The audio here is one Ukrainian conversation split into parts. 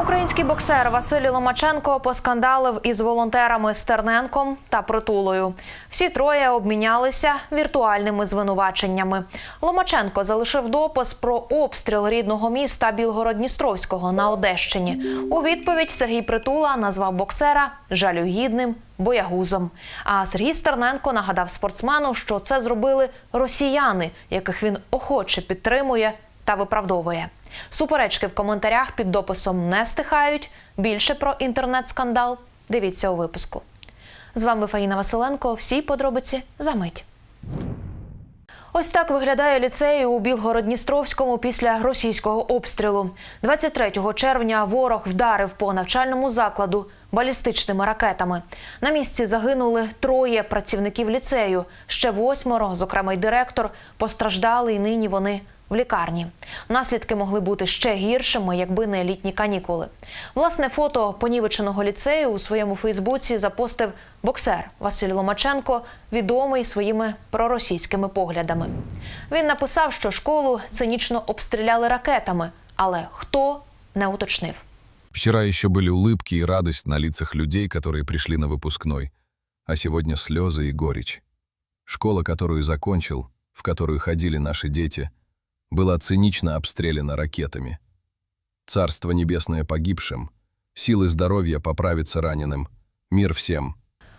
Український боксер Василій Ломаченко поскандалив із волонтерами Стерненком та Притулою. Всі троє обмінялися віртуальними звинуваченнями. Ломаченко залишив допис про обстріл рідного міста Білгород-Дністровського на Одещині. У відповідь Сергій Притула назвав боксера жалюгідним боягузом. А Сергій Стерненко нагадав спортсмену, що це зробили росіяни, яких він охоче підтримує та виправдовує. Суперечки в коментарях під дописом не стихають. Більше про інтернет-скандал дивіться у випуску. З вами Фаїна Василенко. Всі подробиці за мить. Ось так виглядає ліцей у Білгород-Дністровському після російського обстрілу. 23 червня ворог вдарив по навчальному закладу балістичними ракетами. На місці загинули троє працівників ліцею. Ще восьмеро, зокрема й директор, постраждали і нині вони в лікарні. Наслідки могли бути ще гіршими, якби не літні канікули. Власне, фото понівеченого ліцею у своєму Фейсбуці запостив боксер Василь Ломаченко, відомий своїми проросійськими поглядами. Він написав, що школу цинічно обстріляли ракетами, але хто не уточнив. Вчера еще были улыбки и радость на лицах людей, которые пришли на выпускной, а сегодня слезы и горечь. Школа, которую закончил, в которую ходили наши дети, была цинично обстреляна ракетами. Царство небесное погибшим, силы здоровья поправиться раненым, мир всем.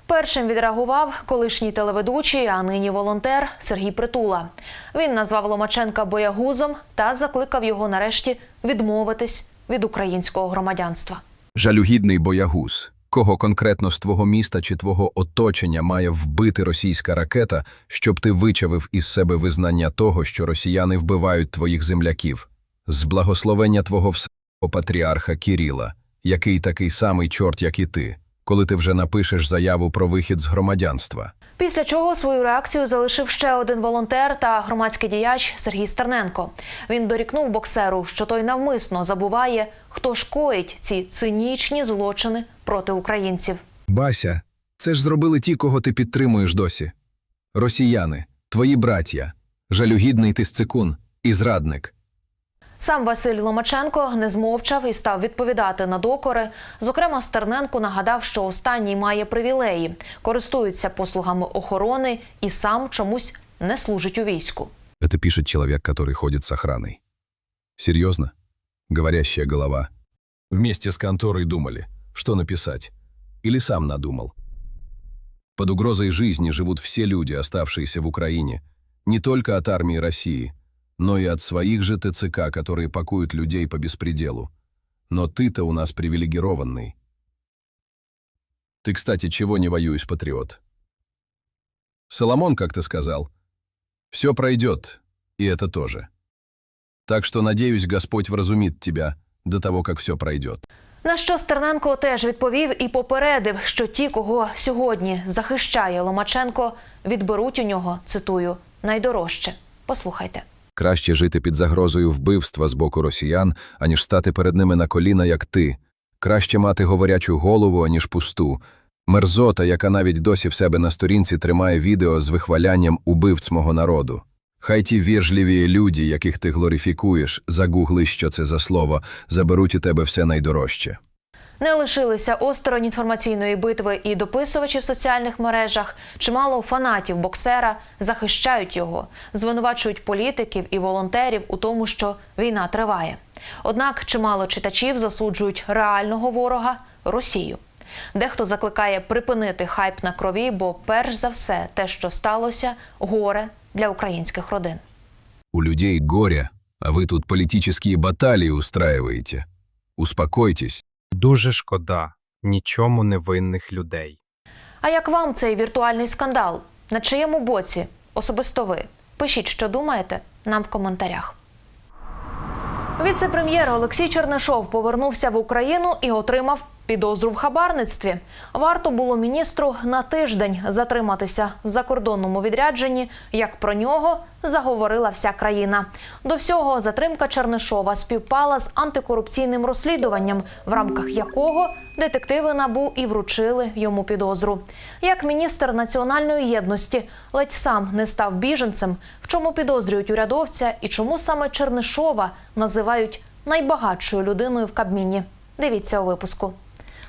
Першим відреагував колишній телеведучий, а нині волонтер Сергій Притула. Він назвав Ломаченка боягузом та закликав його нарешті відмовитись від українського громадянства. Жалюгідний боягуз. Кого конкретно з твого міста чи твого оточення має вбити російська ракета, щоб ти вичавив із себе визнання того, що росіяни вбивають твоїх земляків? З благословення твого всього патріарха Кіріла, який такий самий чорт, як і ти, коли ти вже напишеш заяву про вихід з громадянства. Після чого свою реакцію залишив ще один волонтер та громадський діяч Сергій Стерненко. Він дорікнув боксеру, що той навмисно забуває, хто ж коїть ці цинічні злочини проти українців. Бася, це ж зробили ті, кого ти підтримуєш досі. Росіяни, твої браття, жалюгідний ти сцикун і зрадник. Сам Василь Ломаченко не змовчав і став відповідати на докори. Зокрема, Стерненко нагадав, що останній має привілеї, користується послугами охорони і сам чомусь не служить у війську. Это пишет человек, который ходит с охраной. Серьезно? Говорящая голова. Вместе с конторой думали, что написать. Или сам надумал. Под угрозой жизни живут все люди, оставшиеся в Украине. Не только от армии России, но и от своих же ТЦК, которые пакуют людей по беспределу. Но ты-то у нас привилегированный. Ты, кстати, чего не воюешь, патриот? Соломон как-то сказал, «Все пройдет, и это тоже». Так что, надеюсь, Господь вразумит тебя до того, как все пройдет. На що Стерненко теж відповів і попередив, що ті, кого сьогодні захищає Ломаченко, відберуть у нього цитую найдорожче. Послухайте. Краще жити під загрозою вбивства з боку росіян, аніж стати перед ними на коліна, як ти. Краще мати говорячу голову, аніж пусту. Мерзота, яка навіть досі в себе на сторінці тримає відео з вихвалянням убивць мого народу. Хай ті віржливі люди, яких ти глорифікуєш, загугли, що це за слово, заберуть у тебе все найдорожче. Не лишилися осторонь інформаційної битви і дописувачі в соціальних мережах. Чимало фанатів боксера захищають його, звинувачують політиків і волонтерів у тому, що війна триває. Однак чимало читачів засуджують реального ворога Росію. Дехто закликає припинити хайп на крові, бо перш за все те, що сталося, горе для українських родин. У людей горе, а ви тут політичні баталії устраиваете. Успокойтесь. Дуже шкода нічому невинних людей. А як вам цей віртуальний скандал? На чиєму боці? Особисто ви? Пишіть, що думаєте, нам в коментарях. Віце-прем'єр Олексій Чернишов повернувся в Україну і отримав підозру в хабарництві. Варто було міністру на тиждень затриматися в закордонному відрядженні, як про нього заговорила вся країна. До всього затримка Чернишова співпала з антикорупційним розслідуванням, в рамках якого детективи набу і вручили йому підозру. Як міністр національної єдності ледь сам не став біженцем, в чому підозрюють урядовця і чому саме Чернишова називають найбагатшою людиною в Кабміні. Дивіться у випуску.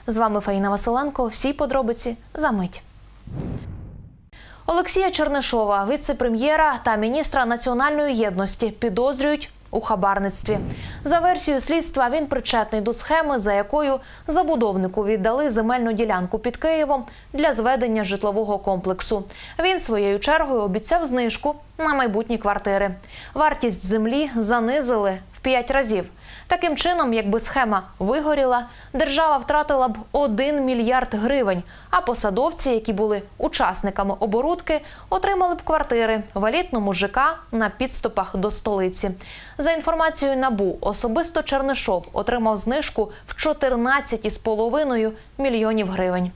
З вами Фаїна Василенко. Всі подробиці за мить. Олексія Чернишова, віце-прем'єра та міністра національної єдності, підозрюють у хабарництві. За версією слідства, він причетний до схеми, за якою забудовнику віддали земельну ділянку під Києвом для зведення житлового комплексу. Він своєю чергою обіцяв знижку на майбутні квартири. Вартість землі занизили в п'ять разів. Таким чином, якби схема вигоріла, держава втратила б 1 мільярд гривень, а посадовці, які були учасниками оборудки, отримали б квартири в елітному ЖК на підступах до столиці. За інформацією НАБУ, особисто Чернишов отримав знижку в 14,5 мільйонів гривень.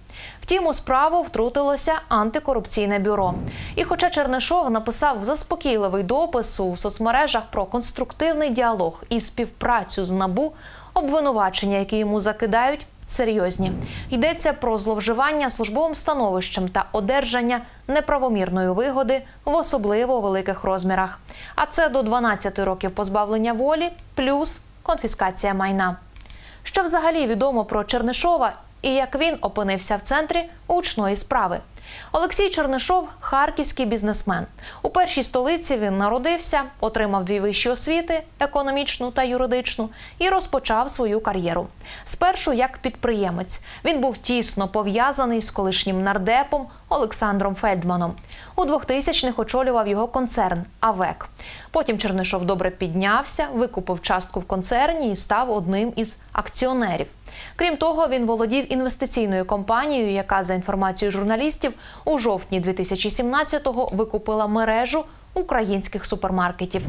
Втім, у справу втрутилося антикорупційне бюро. І хоча Чернишов написав заспокійливий допис у соцмережах про конструктивний діалог і співпрацю з НАБУ, обвинувачення, які йому закидають, серйозні. Йдеться про зловживання службовим становищем та одержання неправомірної вигоди в особливо великих розмірах. А це до 12 років позбавлення волі плюс конфіскація майна. Що взагалі відомо про Чернишова і як він опинився в центрі гучної справи? Олексій Чернишов харківський бізнесмен. У першій столиці він народився, отримав дві вищі освіти економічну та юридичну, і розпочав свою кар'єру. Спершу як підприємець. Він був тісно пов'язаний з колишнім нардепом Олександром Фельдманом. У 2000-х очолював його концерн АВЕК. Потім Чернишов добре піднявся, викупив частку в концерні і став одним із акціонерів. Крім того, він володів інвестиційною компанією, яка, за інформацією журналістів, у жовтні 2017-го викупила мережу українських супермаркетів.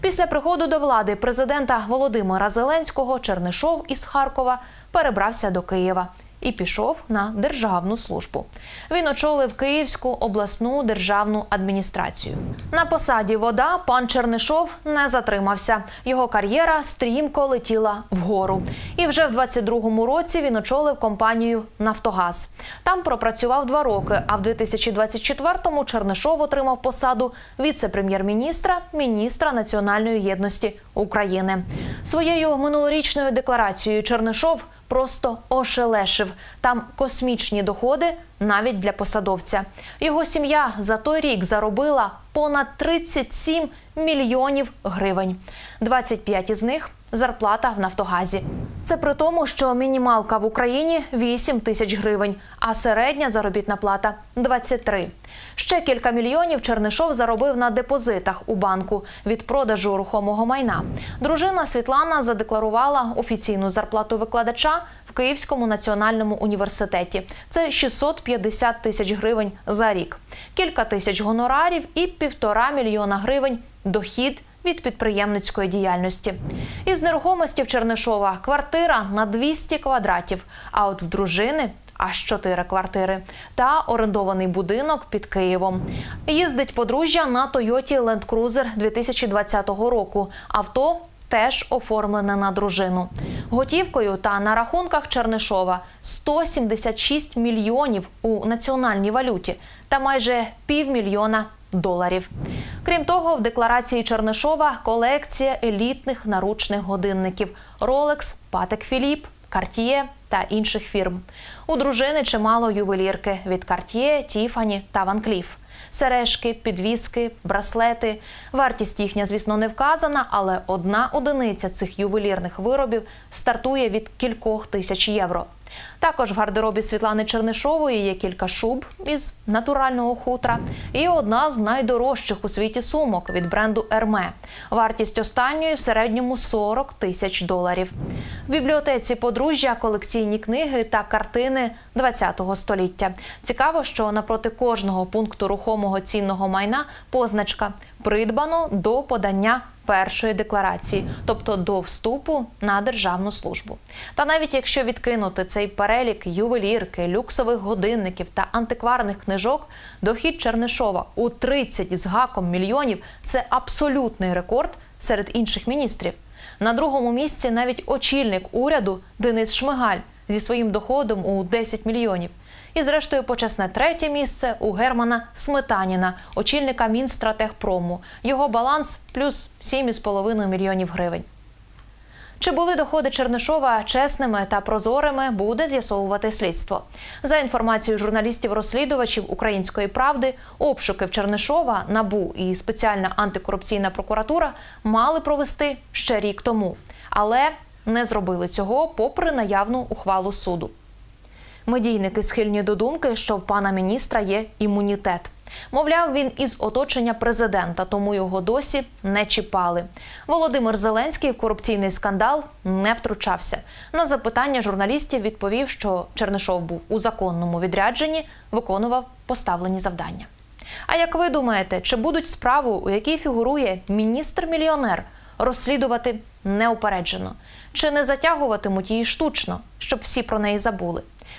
Після приходу до влади президента Володимира Зеленського Чернишов із Харкова перебрався до Києва. І пішов на державну службу. Він очолив Київську обласну державну адміністрацію. На посаді вода пан Чернишов не затримався. Його кар'єра стрімко летіла вгору. І вже в 22-му році він очолив компанію Нафтогаз. Там пропрацював два роки. А в 2024-му Чернишов отримав посаду віце-прем'єр-міністра, міністра національної єдності України. Своєю минулорічною декларацією Чернишов просто ошелешив. Там космічні доходи навіть для посадовця. Його сім'я за той рік заробила понад 37 мільйонів гривень. 25 із них зарплата в Нафтогазі. Це при тому, що мінімалка в Україні 8 тисяч гривень, а середня заробітна плата 23. Ще кілька мільйонів Чернишов заробив на депозитах у банку від продажу рухомого майна. Дружина Світлана задекларувала офіційну зарплату викладача в Київському національному університеті. Це 650 тисяч гривень за рік, кілька тисяч гонорарів і півтора мільйона гривень дохід від підприємницької діяльності. Із нерухомості в Чернишова квартира на 200 квадратів, а от в дружини аж 4 квартири та орендований будинок під Києвом. Їздить подружжя на Тойоті Land Cruiser 2020 року. Авто теж оформлене на дружину. Готівкою та на рахунках Чернишова 176 мільйонів у національній валюті та майже півмільйона доларів. Крім того, в декларації Чернишова колекція елітних наручних годинників Rolex, Patek Philippe, Cartier та інших фірм. У дружини чимало ювелірки від Cartier, Tiffany та Van Cleef. Сережки, підвіски, браслети. Вартість їхня, звісно, не вказана, але одна одиниця цих ювелірних виробів стартує від кількох тисяч євро. Також в гардеробі Світлани Чернишової є кілька шуб із натурального хутра і одна з найдорожчих у світі сумок від бренду Ерме. Вартість останньої в середньому 40 тисяч доларів. В бібліотеці подружжя колекційні книги та картини ХХ століття. Цікаво, що напроти кожного пункту рухомого цінного майна позначка придбано до подання першої декларації, тобто до вступу на державну службу. Та навіть якщо відкинути цей перелік ювелірки, люксових годинників та антикварних книжок, дохід Чернишова у 30 з гаком мільйонів це абсолютний рекорд серед інших міністрів. На другому місці навіть очільник уряду Денис Шмигаль зі своїм доходом у 10 мільйонів. І, зрештою, почесне третє місце у Германа Сметаніна, очільника Мінстратегпрому. Його баланс плюс 7,5 мільйонів гривень. Чи були доходи Чернишова чесними та прозорими, буде з'ясовувати слідство. За інформацією журналістів-розслідувачів Української правди, обшуки в Чернишова, НАБУ і спеціальна антикорупційна прокуратура мали провести ще рік тому, але не зробили цього попри наявну ухвалу суду. Медійники схильні до думки, що в пана міністра є імунітет. Мовляв, він із оточення президента, тому його досі не чіпали. Володимир Зеленський в корупційний скандал не втручався. На запитання журналістів відповів, що Чернишов був у законному відрядженні, виконував поставлені завдання. А як ви думаєте, чи будуть справу, у якій фігурує міністр-мільйонер, розслідувати неупереджено? Чи не затягуватимуть її штучно, щоб всі про неї забули?